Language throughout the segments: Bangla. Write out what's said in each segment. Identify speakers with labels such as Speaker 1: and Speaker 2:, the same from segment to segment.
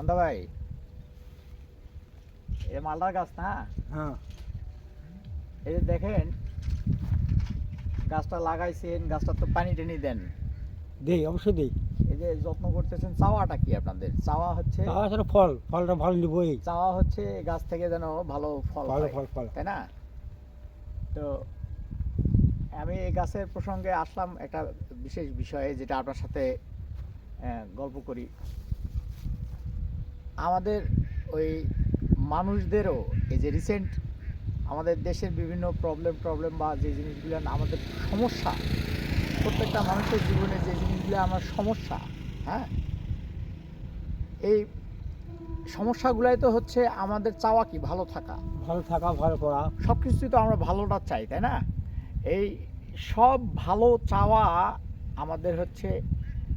Speaker 1: সন্ধ্যা ভাই। এটা মালদার গাছ না?
Speaker 2: হ্যাঁ।
Speaker 1: এই যে দেখেন গাছটা লাগাইছেন গাছটা তো পানি টেনি দেন।
Speaker 2: দেই অবশ্যই দেই।
Speaker 1: এই যে যত্ন করতেছেন চাওয়াটা কি আপনাদের? চাওয়া হচ্ছে
Speaker 2: আসলে ফল ফলটা ভালো নিবই।
Speaker 1: চাওয়া হচ্ছে গাছ থেকে যেন ভালো ফল
Speaker 2: ভালো ফল ফল।
Speaker 1: তাই না? তো আমি এই গাছের প্রসঙ্গে আসলাম একটা বিশেষ বিষয়ে যেটা আপনার সাথে গল্প করি। আমাদের ওই মানুষদেরও এই যে রিসেন্ট আমাদের দেশের বিভিন্ন প্রবলেম প্রবলেম বা যে জিনিসগুলো আমাদের সমস্যা প্রত্যেকটা মানুষের জীবনে যে জিনিসগুলো আমার সমস্যা হ্যাঁ? এই সমস্যাগুলাই তো হচ্ছে আমাদের চাওয়া কি? ভালো থাকা।
Speaker 2: ভালো থাকা ভালো করা।
Speaker 1: সব কিছুই তো আমরা ভালোটা চাই তাই না? এই সব ভালো চাওয়া আমাদের হচ্ছে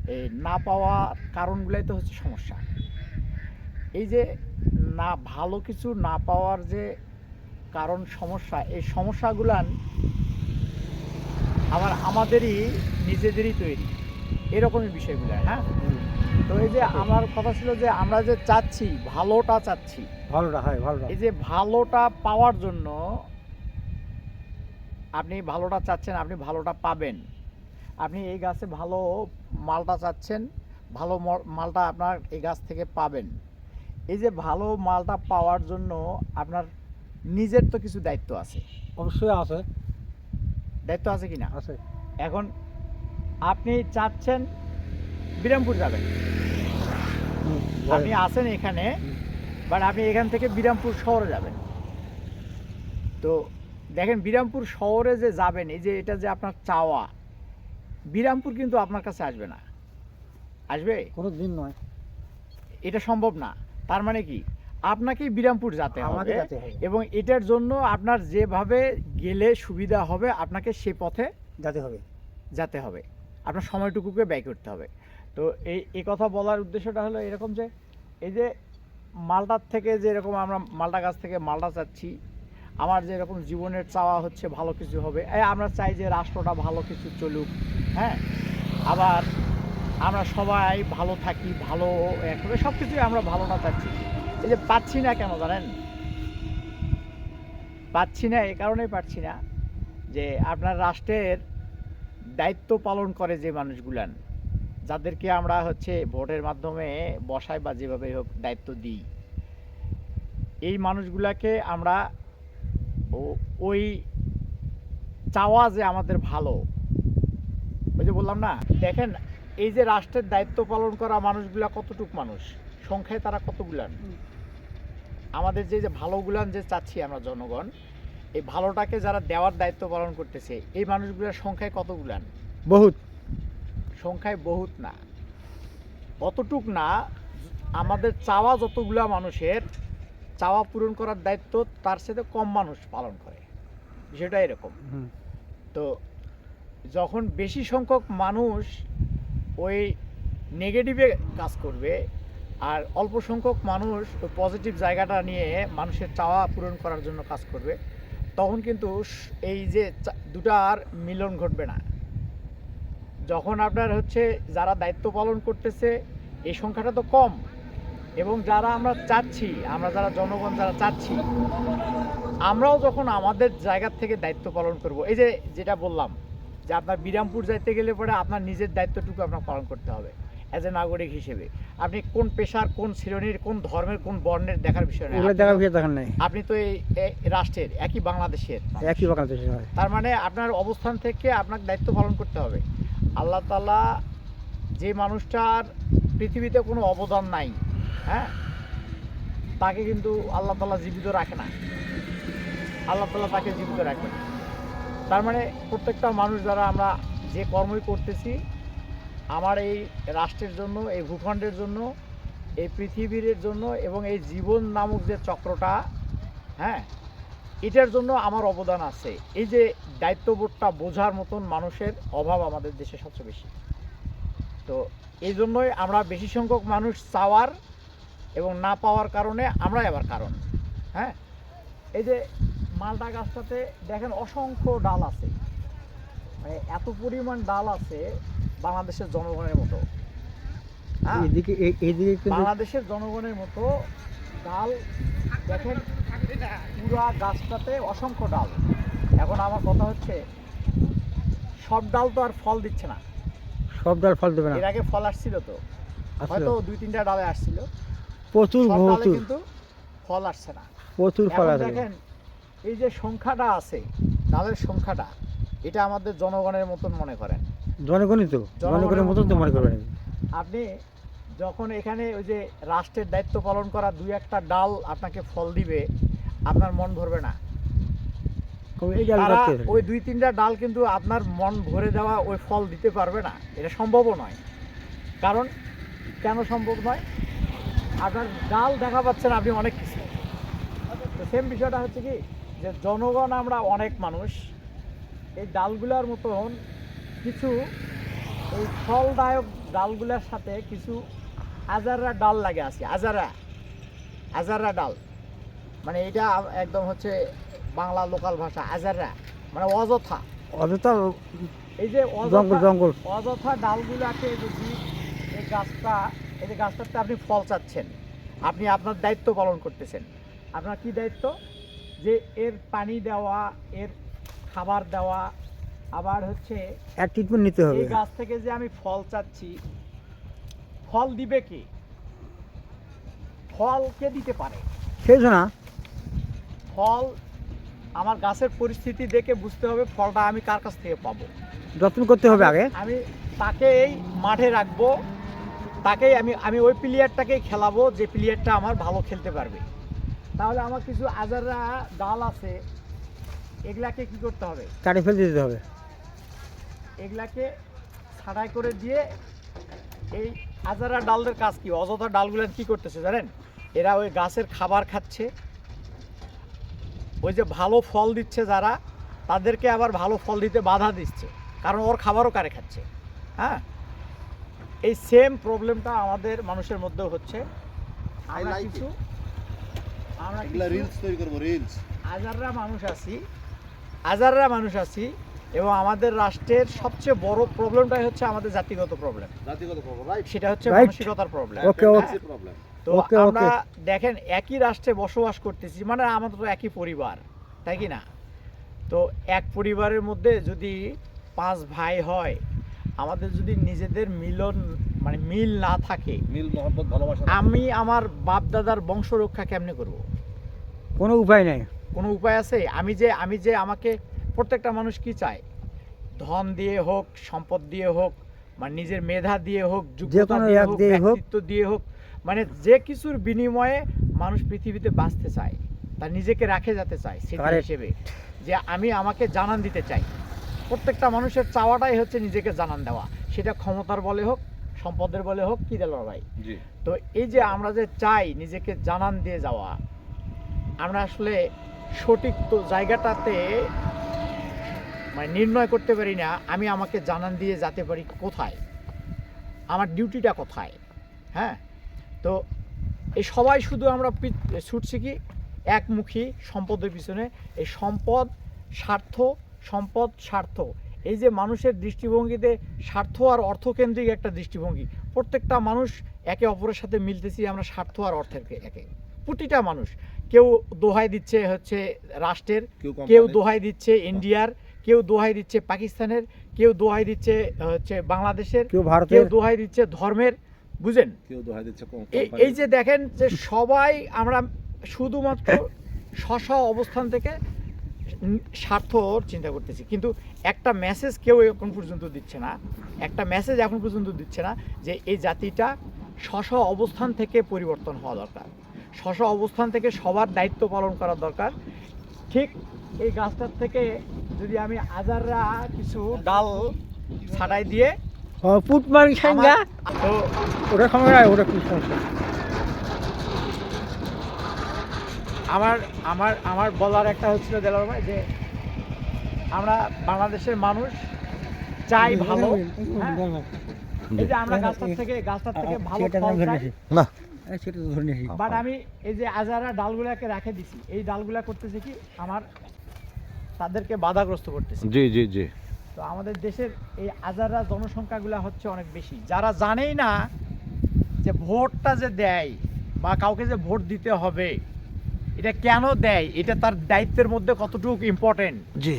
Speaker 1: এই না পাওয়ার কারণগুলাই তো হচ্ছে সমস্যা। এই যে না ভালো কিছু না পাওয়ার যে কারণ সমস্যা এই সমস্যাগুলান আবার আমাদেরই নিজেদেরই তৈরি। এরকমই বিষয়গুলো হ্যাঁ? তো এই যে আমার কথা ছিল যে আমরা যে চাচ্ছি ভালোটা চাচ্ছি।
Speaker 2: ভালোটা হয় ভালোটা।
Speaker 1: এই যে ভালোটা পাওয়ার জন্য আপনি ভালোটা চাচ্ছেন আপনি ভালোটা পাবেন। আপনি এই গাছে ভালো মালটা চাচ্ছেন ভালো মালটা আপনার এই গাছ থেকে পাবেন। এই যে ভালো মালটা পাওয়ার জন্য আপনার নিজের তো কিছু দায়িত্ব আছে।
Speaker 2: অবশ্যই আছে।
Speaker 1: দায়িত্ব আছে কি না
Speaker 2: আছে।
Speaker 1: এখন আপনি চাচ্ছেন বিরামপুর যাবেন। আপনি। আছেন এখানে বাট আপনি এখান থেকে বিরামপুর শহরে যাবেন। তো দেখেন বিরামপুর শহরে যে যাবেন এই যে এটা যে আপনার চাওয়া বিরামপুর কিন্তু আপনার কাছে আসবে না। আসবে?
Speaker 2: কোনো দিন নয়।
Speaker 1: এটা সম্ভব না। তার মানে কি? আপনাকেই বিরামপুর যেতে হবে এবং এটার জন্য আপনার যেভাবে গেলে সুবিধা হবে আপনাকে সে পথে
Speaker 2: যেতে হবে।
Speaker 1: যেতে হবে। আপনার সময়টুকুকে ব্যয় করতে হবে। তো এই এই কথা বলার উদ্দেশ্যটা হলো এরকম যে এই যে মালটার থেকে যে এরকম আমরা মালটা গাছ থেকে মালটা চাচ্ছি আমার যে এরকম জীবনের চাওয়া হচ্ছে ভালো কিছু হবে। এই আমরা চাই যে রাষ্ট্রটা ভালো কিছু চলুক হ্যাঁ? আবার আমরা সবাই ভালো থাকি, ভালো একভাবে সব কিছুই আমরা ভালোটা চাচ্ছি। এই যে পাচ্ছি না কেন জানেন? পাচ্ছি না এই কারণেই পাচ্ছি না যে আপনার রাষ্ট্রের দায়িত্ব পালন করে যে মানুষগুলান, যাদেরকে আমরা হচ্ছে ভোটের মাধ্যমে বসাই বা যেভাবে হোক দায়িত্ব দিই, এই মানুষগুলাকে আমরা ওই চাওয়া যে আমাদের ভালো, ওই যে বললাম না, দেখেন এই যে রাষ্ট্রের দায়িত্ব পালন করা মানুষগুলা কতটুক মানুষ? সংখ্যায় তারা কতগুলান? আমাদের যে যে ভালোগুলান যে চাচ্ছি আমরা জনগণ এই ভালোটাকে যারা দেওয়ার দায়িত্ব পালন করতেছে এই মানুষগুলোর সংখ্যায় কতগুলান?
Speaker 2: বহুত।
Speaker 1: সংখ্যায় বহুত না। অতটুক না আমাদের চাওয়া যতগুলা মানুষের চাওয়া পূরণ করার দায়িত্ব তার সাথে কম মানুষ পালন করে। বিষয়টা এরকম। তো যখন বেশি সংখ্যক মানুষ ওই নেগেটিভে কাজ করবে। আর অল্প সংখ্যক মানুষ ওই পজিটিভ জায়গাটা নিয়ে মানুষের চাওয়া পূরণ করার জন্য কাজ করবে। তখন কিন্তু এই যে দুটার মিলন ঘটবে না। যখন আপনার হচ্ছে যারা দায়িত্ব পালন করতেছে, এই সংখ্যাটা তো কম। এবং যারা আমরা চাচ্ছি, আমরা যারা জনগণ যারা চাচ্ছি, আমরাও যখন আমাদের জায়গা থেকে দায়িত্ব পালন করব। এই যে যেটা বললাম যে আপনার বিরামপুর যাইতে গেলে পরে আপনার নিজের দায়িত্বটুকু আপনার পালন করতে হবে অ্যাজ এ নাগরিক হিসেবে। আপনি কোন পেশার কোন শ্রেণির কোন ধর্মের কোন বর্ণের দেখার বিষয় নেই
Speaker 2: এগুলো দেখা ভিড় দেখার নেই।
Speaker 1: আপনি তো এই রাষ্ট্রের একই বাংলাদেশের।
Speaker 2: একই বাংলাদেশের হয়।
Speaker 1: তার মানে আপনার অবস্থান থেকে আপনাকে দায়িত্ব পালন করতে হবে। আল্লাহ তালা যে মানুষটার পৃথিবীতে কোনো অবদান নাই হ্যাঁ তাকে কিন্তু আল্লাহ তালা জীবিত রাখে না। আল্লাহ তালা তাকে জীবিত রাখে না। তার মানে প্রত্যেকটা মানুষ যারা আমরা যে কর্মই করতেছি, আমার এই রাষ্ট্রের জন্য, এই ভূখণ্ডের জন্য, এই পৃথিবীর জন্য এবং এই জীবন নামক যে চক্রটা হ্যাঁ এটার জন্য আমার অবদান আছে। এই যে দায়িত্ববোধটা বোঝার মতন মানুষের অভাব আমাদের দেশে সবচেয়ে বেশি। তো এই জন্যই আমরা বেশি সংখ্যক মানুষ চাওয়ার এবং না পাওয়ার কারণে আমরাই আবার কারণ হ্যাঁ। এই যে মালটা গাছটাতে দেখেন অসংখ্য ডাল আছে। মানে এত পরিমাণ ডাল আছে বাংলাদেশের জনগণের মতো। হ্যাঁ?
Speaker 2: এদিকে
Speaker 1: বাংলাদেশের জনগণের মতো ডাল দেখেন পুরা গাছটাতে অসংখ্য ডাল। এখন আমার কথা হচ্ছে সব ডাল তো আর ফল দিচ্ছে না।
Speaker 2: সব ডাল ফল দেবে না।
Speaker 1: এর আগে ফল আসছিল তো। হয়তো দুই তিনটা ডালে আসছিল।
Speaker 2: প্রচুর
Speaker 1: কিন্তু ফল আসছে না।
Speaker 2: প্রচুর ফল আছে
Speaker 1: দেখেন এই যে সংখ্যাটা আছে ডালের সংখ্যাটা এটা আমাদের জনগণের মতন মনে করেন।
Speaker 2: জনগণই তো জনগণের মতন তো মনে করবেন
Speaker 1: আপনি যখন এখানে ওই যে রাষ্ট্রের দায়িত্ব পালন করা দুই একটা ডাল আপনাকে ফল দিবে আপনার মন ভরবে না। ওই দুই তিনটা ডাল কিন্তু আপনার মন ভরে দেওয়া ওই ফল দিতে পারবে না। এটা সম্ভবও নয়। কারণ কেন সম্ভব নয় আপনার ডাল দেখা পাচ্ছেন আপনি অনেক কিছু। সেম বিষয়টা হচ্ছে কি যে জনগণ আমরা অনেক মানুষ এই ডালগুলার মতন কিছু এই ফলদায়ক ডালগুলার সাথে কিছু আজাররা ডাল লাগে আছে আজারা আজাররা ডাল। মানে এটা একদম হচ্ছে বাংলা লোকাল ভাষা আজাররা মানে অযথা।
Speaker 2: অযথা
Speaker 1: এই যে
Speaker 2: জঙ্গল।
Speaker 1: অযথা ডালগুলোকে যদি এই গাছটা এই যে গাছটাতে আপনি ফল চাচ্ছেন আপনি আপনার দায়িত্ব পালন করতেছেন। আপনার কি দায়িত্ব? যে এর পানি দেওয়া এর খাবার দেওয়া আবার হচ্ছে
Speaker 2: এক ট্রিটমেন্ট নিতে হবে।
Speaker 1: এই গাছ থেকে যে আমি ফল চাচ্ছি ফল দিবে কি? ফল কে দিতে পারে?
Speaker 2: সেই না
Speaker 1: ফল আমার গাছের পরিস্থিতি দেখে বুঝতে হবে ফলটা আমি কার কাছ থেকে পাবো।
Speaker 2: যত্ন করতে হবে আগে।
Speaker 1: আমি তাকে এই মাঠে রাখব তাকেই আমি আমি ওই প্লেয়ারটাকেই খেলাবো যে প্লেয়ারটা আমার ভালো খেলতে পারবে। তাহলে আমার কিছু আজাররা ডাল আছে এগুলাকে কি করতে হবে?
Speaker 2: কাটে ফেলতে দিতে হবে।
Speaker 1: এগুলাকে ছাড়াই করে দিয়ে এই আজারা ডালদের কাজ কি? অযথা ডালগুলো কি করতেছে জানেন? এরা ওই গাছের খাবার খাচ্ছে। ওই যে ভালো ফল দিচ্ছে যারা তাদেরকে আবার ভালো ফল দিতে বাধা দিচ্ছে কারণ ওর খাবারও কারে খাচ্ছে। হ্যাঁ? এই সেম প্রবলেমটা আমাদের মানুষের মধ্যেও হচ্ছে। আমরা কিছু আমরা
Speaker 3: রিলস তৈরি করব রিলস
Speaker 1: হাজাররা মানুষ আছি হাজাররা মানুষ আছি এবং আমাদের রাষ্ট্রের সবচেয়ে বড় প্রবলেমটাই হচ্ছে আমাদের জাতিগত প্রবলেম
Speaker 3: জাতিগত প্রবলেম রাইট
Speaker 1: সেটা হচ্ছে মানসিকতার প্রবলেম তো আমরা দেখেন একই রাষ্ট্রে বসবাস করতেছি মানে আমাদের তো একই পরিবার তাই কি না? তো এক পরিবারের মধ্যে যদি পাঁচ ভাই হয় আমাদের যদি নিজেদের মিলন মানে মিল না থাকে
Speaker 3: মিল মোহাম্মদ ভালোবাসা
Speaker 1: আমি আমার বাপ দাদার বংশ রক্ষা কেমনে করব?
Speaker 2: কোনো উপায় নেই।
Speaker 1: কোনো উপায় আছে? আমি যে আমি যে আমাকে প্রত্যেকটা মানুষ কি চায়? ধন দিয়ে হোক সম্পদ দিয়ে হোক মানে নিজের মেধা দিয়ে হোক যোগ্যতা দিয়ে হোক
Speaker 2: দিয়ে হোক।
Speaker 1: ব্যক্তিত্ব দিয়ে হোক মানে যে কিছুর বিনিময়ে মানুষ পৃথিবীতে বাঁচতে চায় তার নিজেকে রাখে যেতে চায় সেটা হিসেবে। যে আমি আমাকে জানান দিতে চাই। প্রত্যেকটা মানুষের চাওয়াটাই হচ্ছে নিজেকে জানান দেওয়া। সেটা ক্ষমতার বলে হোক সম্পদের বলে হোক কি দিল ভাই তো এই যে আমরা যে চাই নিজেকে জানান দিয়ে যাওয়া আমরা আসলে সঠিক তো জায়গাটাতে মানে নির্ণয় করতে পারি না, আমি আমাকে জানান দিয়ে যেতে পারি কোথায়? আমার ডিউটিটা কোথায়? হ্যাঁ? তো এই সবাই শুধু আমরা ছুটছি কি? একমুখী, সম্পদের পিছনে। এই সম্পদ স্বার্থ সম্পদ স্বার্থ। এই যে মানুষের দৃষ্টিভঙ্গিতে স্বার্থ আর অর্থকেন্দ্রিক একটা দৃষ্টিভঙ্গি। প্রত্যেকটা মানুষ একে অপরের সাথে মিলতেছি আমরা স্বার্থ আর অর্থের একে। প্রতিটা মানুষ। কেউ দোহাই দিচ্ছে হচ্ছে রাষ্ট্রের
Speaker 3: কেউ
Speaker 1: দোহাই দিচ্ছে ইন্ডিয়ার কেউ দোহাই দিচ্ছে পাকিস্তানের কেউ দোহাই দিচ্ছে হচ্ছে বাংলাদেশের
Speaker 2: কেউ
Speaker 1: কেউ দোহাই দিচ্ছে ধর্মের বুঝেন?
Speaker 3: কেউ দোহাই দিচ্ছে
Speaker 1: এই যে দেখেন যে সবাই আমরা শুধুমাত্র স্ব অবস্থান থেকে স্বার্থ চিন্তা করতেছি। কিন্তু একটা মেসেজ কেউ এখন পর্যন্ত দিচ্ছে না একটা মেসেজ এখন পর্যন্ত দিচ্ছে না যে এই জাতিটা স্ব অবস্থান থেকে পরিবর্তন হওয়া দরকার। স্ব অবস্থান থেকে সবার দায়িত্ব পালন করা দরকার। ঠিক এই গাছটার থেকে যদি আমি আজাররা কিছু ডাল ছাড়াই দিয়ে
Speaker 2: মারি
Speaker 1: তো
Speaker 2: ওটা সময় ওটা কি সমস্যা?
Speaker 1: আমার আমার আমার বলার একটা হচ্ছিল দেলার ভাই যে আমরা বাংলাদেশের মানুষ চাই ভালো হ্যাঁ? এই যে আমরা গাছটার থেকে গাছটার থেকে ভালো ফল চাই
Speaker 3: না।
Speaker 2: সেটা তো ধরে নিয়েছি।
Speaker 1: বাট আমি এই যে আজারা ডালগুলাকে রেখে দিছি এই ডালগুলা করতেছে কি আমার তাদেরকে বাধাগ্রস্ত করতেছে।
Speaker 3: জি জি জি।
Speaker 1: তো আমাদের দেশের এই আজারা জনসংখ্যাগুলা হচ্ছে অনেক বেশি। যারা জানেই না যে ভোটটা যে দেয় বা কাউকে যে ভোট দিতে হবে এটা কেন দেয় এটা তার দায়িত্বের মধ্যে কতটুকু ইম্পর্টেন্ট
Speaker 3: জি।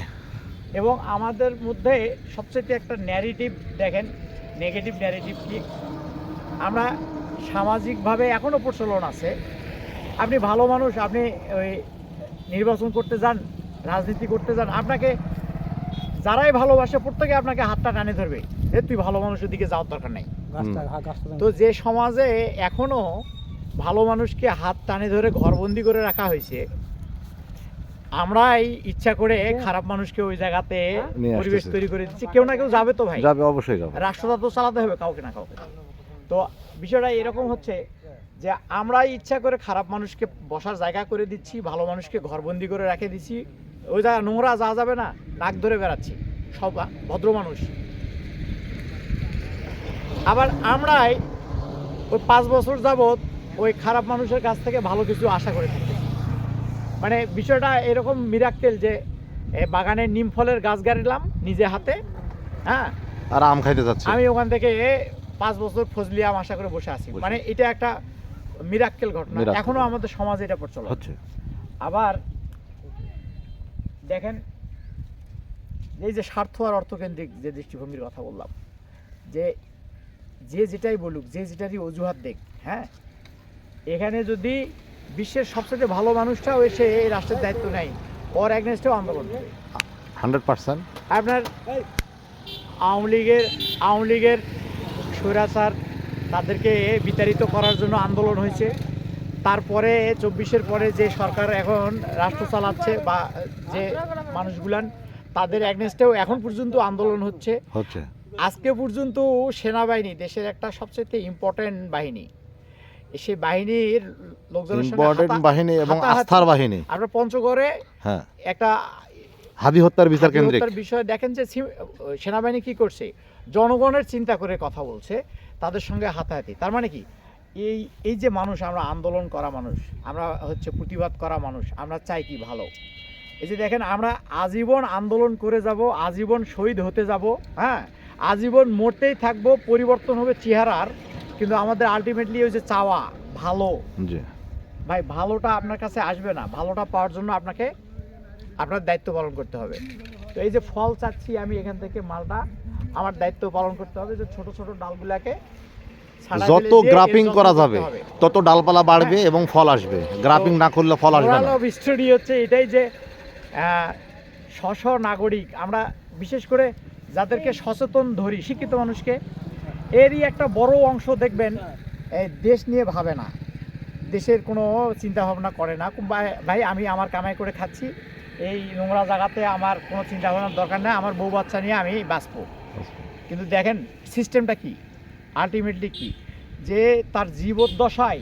Speaker 1: এবং আমাদের মধ্যে সবচেয়ে একটা ন্যারেটিভ দেখেন নেগেটিভ ন্যারেটিভ কি? আমরা সামাজিকভাবে এখনও প্রচলন আছে। আপনি ভালো মানুষ আপনি ওই নির্বাচন করতে যান রাজনীতি করতে যান আপনাকে যারাই ভালোবাসে প্রত্যেকে আপনাকে হাতটা টানে ধরবে। যে তুই ভালো মানুষের দিকে যাওয়ার দরকার নেই।
Speaker 2: হ্যাঁ,
Speaker 1: তো যে সমাজে এখনও ভালো মানুষকে হাত টানে ধরে ঘরবন্দি করে রাখা হয়েছে আমরাই ইচ্ছা করে খারাপ মানুষকে ওই জায়গাতে পরিবেশ তৈরি করে দিচ্ছি। কেউ না কেউ যাবে তো ভাই।
Speaker 3: যাবে অবশ্যই যাবে।
Speaker 1: রাষ্ট্রটা তো চালাতে হবে কাউকে না কাউকে। তো বিষয়টা এরকম হচ্ছে যে আমরাই ইচ্ছা করে খারাপ মানুষকে বসার জায়গা করে দিচ্ছি ভালো মানুষকে ঘরবন্দি করে রেখে দিচ্ছি। ওই জায়গা নোংরা যা যাবে না নাক ধরে বেড়াচ্ছি সব ভদ্র মানুষ। আবার আমরাই ওই পাঁচ বছর যাবৎ ওই খারাপ মানুষের কাছ থেকে ভালো কিছু আশা করে থাকি। মানে বিষয়টা এরকম মিরাক্কেল যে এ, বাগানের নিম ফলের গাছ গাড়িলাম নিজে হাতে হ্যাঁ?
Speaker 3: আর আম খাইতে যাচ্ছে।
Speaker 1: আমি ওখান থেকে পাঁচ বছর ফজলি আম আশা করে বসে আছি। মানে এটা একটা মিরাক্কেল ঘটনা। এখনও আমাদের সমাজে এটা প্রচলন।
Speaker 3: হচ্ছে।
Speaker 1: আবার দেখেন এই যে স্বার্থ আর অর্থকেন্দ্রিক যে দৃষ্টিভঙ্গির কথা বললাম যে যে যেটাই বলুক যে যেটারই অজুহাত দেখ হ্যাঁ? এখানে যদি বিশ্বের সবচেয়ে ভালো মানুষটাও এসে এই রাষ্ট্রের দায়িত্ব নেয় ওর অ্যাগনেস্টেও আন্দোলন
Speaker 3: হান্ড্রেড পার্সেন্ট।
Speaker 1: আপনার আওয়ামী লীগের আওয়ামী লীগের স্বৈরাচার তাদেরকে বিতাড়িত করার জন্য আন্দোলন হয়েছে। তারপরে চব্বিশের পরে যে সরকার এখন রাষ্ট্র চালাচ্ছে বা যে মানুষগুলান তাদের অ্যাগনেস্টেও এখন পর্যন্ত আন্দোলন হচ্ছে।
Speaker 3: হচ্ছে।
Speaker 1: আজকে পর্যন্ত সেনাবাহিনী দেশের একটা সবচেয়ে ইম্পর্টেন্ট বাহিনী। সেই বাহিনীর লোকজনের
Speaker 3: ইম্পর্টেন্ট বাহিনী এবং আস্থার বাহিনী।
Speaker 1: আমরা পঞ্চগড়ে
Speaker 3: হ্যাঁ।
Speaker 1: একটা
Speaker 3: হাবি হত্যার বিচার কেন্দ্রিক।
Speaker 1: বিষয়ে দেখেন যে সেনাবাহিনী কি করছে? জনগণের চিন্তা করে কথা বলছে তাদের সঙ্গে হাতাহাতি। তার মানে কি? এই এই যে মানুষ আমরা আন্দোলন করা মানুষ আমরা হচ্ছে প্রতিবাদ করা মানুষ আমরা চাই কি ভালো। এই যে দেখেন আমরা আজীবন আন্দোলন করে যাব আজীবন শহীদ হতে যাব হ্যাঁ? আজীবন মরতেই থাকব পরিবর্তন হবে চেহারার কিন্তু আমাদের আলটিমেটলি ওই যে চাওয়া ভালো। ভাই ভালোটা আপনার কাছে আসবে না ভালোটা পাওয়ার জন্য আপনাকে আপনার দায়িত্ব পালন করতে হবে। তো এই যে ফল চাচ্ছি আমি এখান থেকে মালটা আমার দায়িত্ব পালন করতে হবে যে ছোট ছোট ডালগুলাকে
Speaker 3: যত গ্রাফিং করা যাবে তত ডালপালা বাড়বে এবং ফল আসবে। গ্রাফিং না করলে ফল আসবে না।
Speaker 1: স্টোরি হচ্ছে এটাই যে আহ, স্ব স্ব নাগরিক আমরা বিশেষ করে যাদেরকে সচেতন ধরি শিক্ষিত মানুষকে এরই একটা বড় অংশ দেখবেন এই দেশ নিয়ে ভাবে না। দেশের কোনো চিন্তা ভাবনা করে না। ভাই আমি আমার কামাই করে খাচ্ছি এই নোংরা জায়গাতে আমার কোনো চিন্তা ভাবনার দরকার নেই আমার বউ বাচ্চা নিয়ে আমি বাঁচবো। কিন্তু দেখেন সিস্টেমটা কি? আলটিমেটলি কি? যে তার জীবদ্দশায়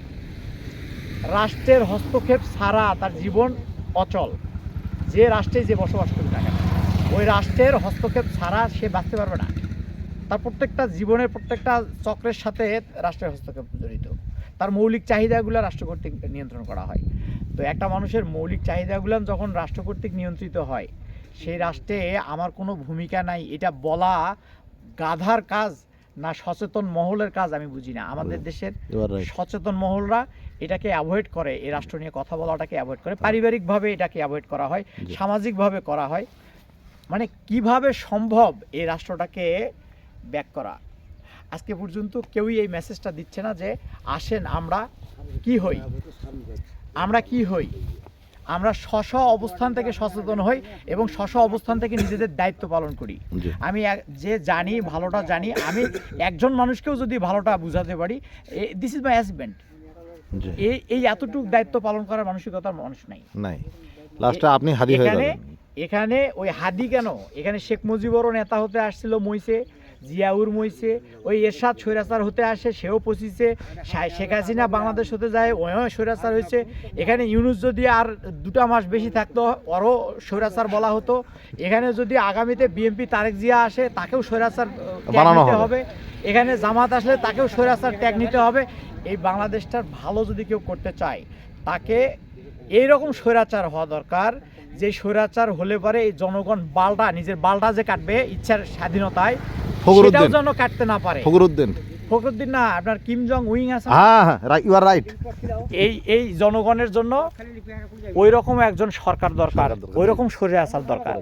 Speaker 1: রাষ্ট্রের হস্তক্ষেপ ছাড়া তার জীবন অচল। যে রাষ্ট্রে যে বসবাস করবে না কেন, ওই রাষ্ট্রের হস্তক্ষেপ ছাড়া সে বাঁচতে পারবে না। তার প্রত্যেকটা জীবনের প্রত্যেকটা চক্রের সাথে রাষ্ট্রের হস্তক্ষেপ জড়িত। তার মৌলিক চাহিদাগুলো রাষ্ট্র কর্তৃক নিয়ন্ত্রণ করা হয়। তো একটা মানুষের মৌলিক চাহিদাগুলো যখন রাষ্ট্র কর্তৃক নিয়ন্ত্রিত হয় সেই রাষ্ট্রে আমার কোনো ভূমিকা নাই এটা বলা গাধার কাজ না সচেতন মহলের কাজ আমি বুঝি না। আমাদের দেশের সচেতন মহলরা এটাকে অ্যাভয়েড করে এই রাষ্ট্র নিয়ে কথা বলাটাকে অ্যাভয়েড করে পারিবারিকভাবে এটাকে অ্যাভয়েড করা হয়। সামাজিকভাবে করা হয়। মানে কীভাবে সম্ভব এই রাষ্ট্রটাকে ব্যাক করা? আজকে পর্যন্ত কেউই এই মেসেজটা দিচ্ছে না যে আসেন আমরা কি হই? আমরা কি হই? আমরা স্ব অবস্থান থেকে সচেতন হই এবং স্ব অবস্থান থেকে নিজেদের দায়িত্ব পালন করি। আমি যে জানি ভালোটা জানি আমি একজন মানুষকেও যদি ভালোটা বুঝাতে পারি দিস ইজ মাই
Speaker 3: জি।
Speaker 1: এই এই এতটুকু দায়িত্ব পালন করার মানসিকতার মানুষ নাই।
Speaker 3: নাই। লাস্টে আপনি হাদি হয়ে
Speaker 1: এখানে এখানে ওই হাদি কেন? এখানে শেখ মুজিবুরও নেতা হতে আসছিল মইছে জিয়াউর মইছে ওই এরশাদ স্বৈরাচার হতে আসে সেও পচিছে শেখ হাসিনা বাংলাদেশ হতে যায় ওও স্বৈরাচার হয়েছে। এখানে ইউনুস যদি আর দুটা মাস বেশি থাকতো ওরও স্বৈরাচার বলা হতো। এখানে যদি আগামীতে বিএনপি তারেক জিয়া আসে তাকেও স্বৈরাচার
Speaker 3: বানানো
Speaker 1: নিতে
Speaker 3: হবে।
Speaker 1: হবে। এখানে জামাত আসলে তাকেও স্বৈরাচার ট্যাগ নিতে হবে। এই বাংলাদেশটার ভালো যদি কেউ করতে চায় তাকে এইরকম স্বৈরাচার হওয়া দরকার। যে স্বৈরাচার হলে পরে এই জনগণ বালটা নিজের বালটা যে কাটবে ইচ্ছার স্বাধীনতায়। সেটাও যেন কাটতে না পারে
Speaker 3: ফখরুদ্দিন
Speaker 1: ফখরুদ্দিন না আপনার কিম জং উইং আছে?
Speaker 3: হ্যাঁ ইউ আর রাইট
Speaker 1: এই এই জনগণের জন্য ওই রকম একজন সরকার দরকার। ওই রকম সরে আসার
Speaker 3: দরকার